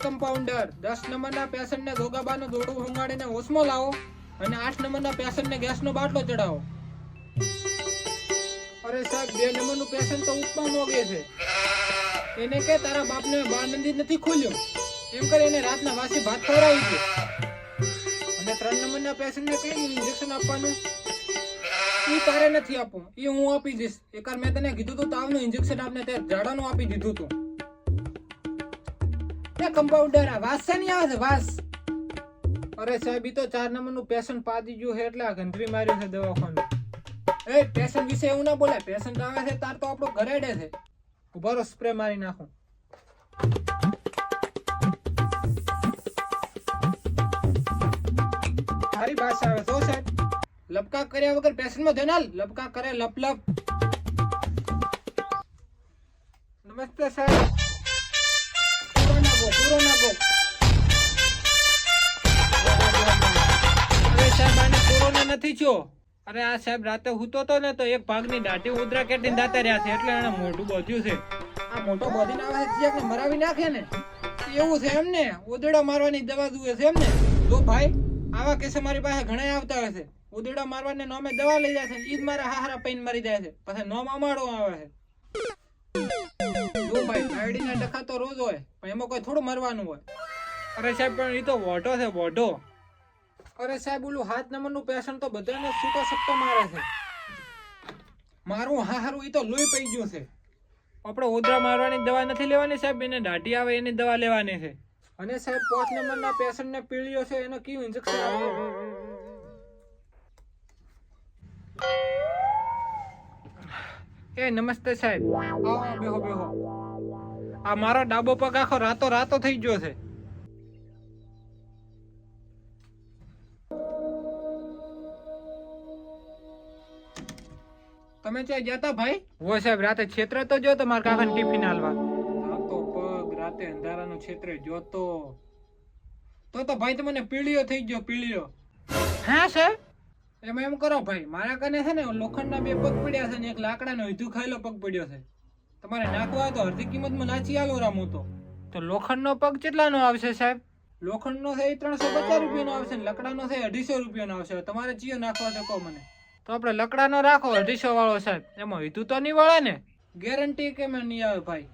Compounder દસ નંબરના પેશન્ટને ગોગાબાનું દોડું ભંગાડીને હોશમાં લાવો અને આઠ નંબરના પેશન્ટને ગેસનો બાટલો ચડાવો. અરે સાહેબ, બે નંબરનું પેશન્ટ તો ઉપમા મોગે છે. એને કે તારા બાપને બાળનંદી નથી ખોલ્યો. એમ કરી એને રાતના વાસી ભાત ખવડાવી છે. અને ત્રણ નંબરના પેશન્ટને કઈ ઇન્જેક્શન આપવાનું? એ તારે નથી આપવું. એ હું આપી દઈશ. એકવાર મેં તને કીધું તું તાવનું ઇન્જેક્શન આપને તે ઝાડાનું આપી દીધું તું. એ કમ્પાઉન્ડર વાસ છે નહીં આવે વાસ. અરે સાહેબ તો ચાર નંબરનું પેશન્ટ પાડી ગયું છે એટલે ઘંટરી માર્યું છે દવાખાનું. એ પેશન્ટ વિશે એવું ના બોલે પેશન્ટ આવે છે, તાર તો આપણો ઘરેડે છે. ઉભારો સ્પ્રે મારી નાખું. સારી ભાષા આવે તો સાહેબ. લપકા કર્યા વગર પેશન્ટમાં જનાલ. લપકા કરે, લપ લપ. નમસ્તે, સાહેબ. નથી થયો. અરે આ સાહેબ રાતે હૂતો તો ને તો એક ભાગની દાઢી ઉધરા કેટીને દાતા રહ્યા છે એટલે એને મોઢું બોધ્યું છે. આ મોટો બોધીને આવે છે મરાવી નાખે ને એવું છે એમ ને ઉદડા મારવાની દવા જુએ છે એમ ને. જો ભાઈ આવા કેસે મારી પાસે ઘણા આવતા હોય છે. ઉદડા મારવાને નોમે દવા લઈ જાય છે ઈ જ મારા હારા પૈન મરી જાય છે. પછી નોમ અમાડો આવે છે. જો ભાઈ આઈડીના ડખા તો રોજ હોય પણ એમાં કોઈ થોડું મરવાનું હોય. અરે સાહેબ પણ એ તો વોટો છે વોટો અરે સાહેબ ઓલું હાથ નંબરનું પેશન્ટ તો બધાને છૂટો સપ્તો મારે છે. મારું હા હારું એ તો લોહી પડી ગયું છે. આપણે ઉધરા મારવાની દવા નથી લેવાની સાહેબ એને દાઢી આવે એની દવા લેવાની છે. અને સાહેબ પાંચ નંબરના પેશન્ટને પીળ્યો છે એનો કયું ઇન્જેક્શન આવે? એ નમસ્તે સાહેબ. આવો બેહો બેહો. આ મારો ડાબો પગ આખો રાતો રાતો થઈ ગયો છે. તમે ત્યાં ગયા તા ભાઈ? વો સાહેબ રાતે છેત્ર તો જો તમારા કાકાને ટિફિન હાલવા. તો પગ રાતે અંધારાનું છેત્રે જોતો. તો તો ભાઈ તમને પીળીઓ થઈ ગયો પીળીઓ હા સર એમાં એમ કરો ભાઈ મારા કને છે ને લોખંડના બે પગ પડ્યા છે ને એક લાકડાનો હીધું ખાયેલો પગ પડ્યો છે. તમારે નાખવા હોય તો અડધી કિંમતમાં નાચી આલો રામો તો. તો લોખંડનો પગ કેટલાનો આવશે સાહેબ? લોખંડનો છે એ ત્રણસો પચાસ રૂપિયાનો આવશે ને લકડાનો છે અઢીસો રૂપિયાનો આવશે. તમારે ચિયો નાખવા તો કહો મને. તો આપણે લકડાનો રાખો અઢીસો વાળો સાહેબ. એમાં હીધું તો નહીં વળે ને? ગેરંટી કેમ નહીં આવે ભાઈ?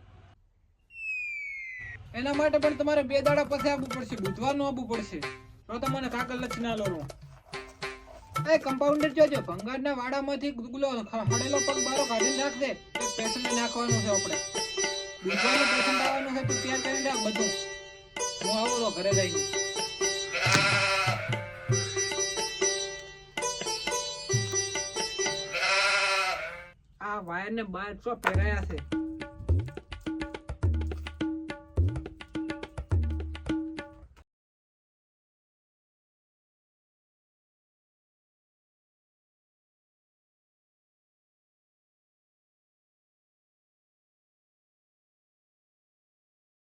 એના માટે પણ તમારે બે દાડા પછી આવવું પડશે, બુધવારનું આવવું પડશે. તો તમને કાકલ લક્ષ ના લો. એ કમ્પાઉન્ડર જોજો ભંગારના વાડામાંથી ગુગલો હડેલો પગ બારો કાઢી નાખજે. એક પેશન્ટને નાખવાનું છે આપણે. બુધવારે પેશન્ટ આવવાનું છે તું ત્યાં કરી નાખ બધું. હું આવું ઘરે જઈને. વાયરને બહાર ચો પહેરાયા છે.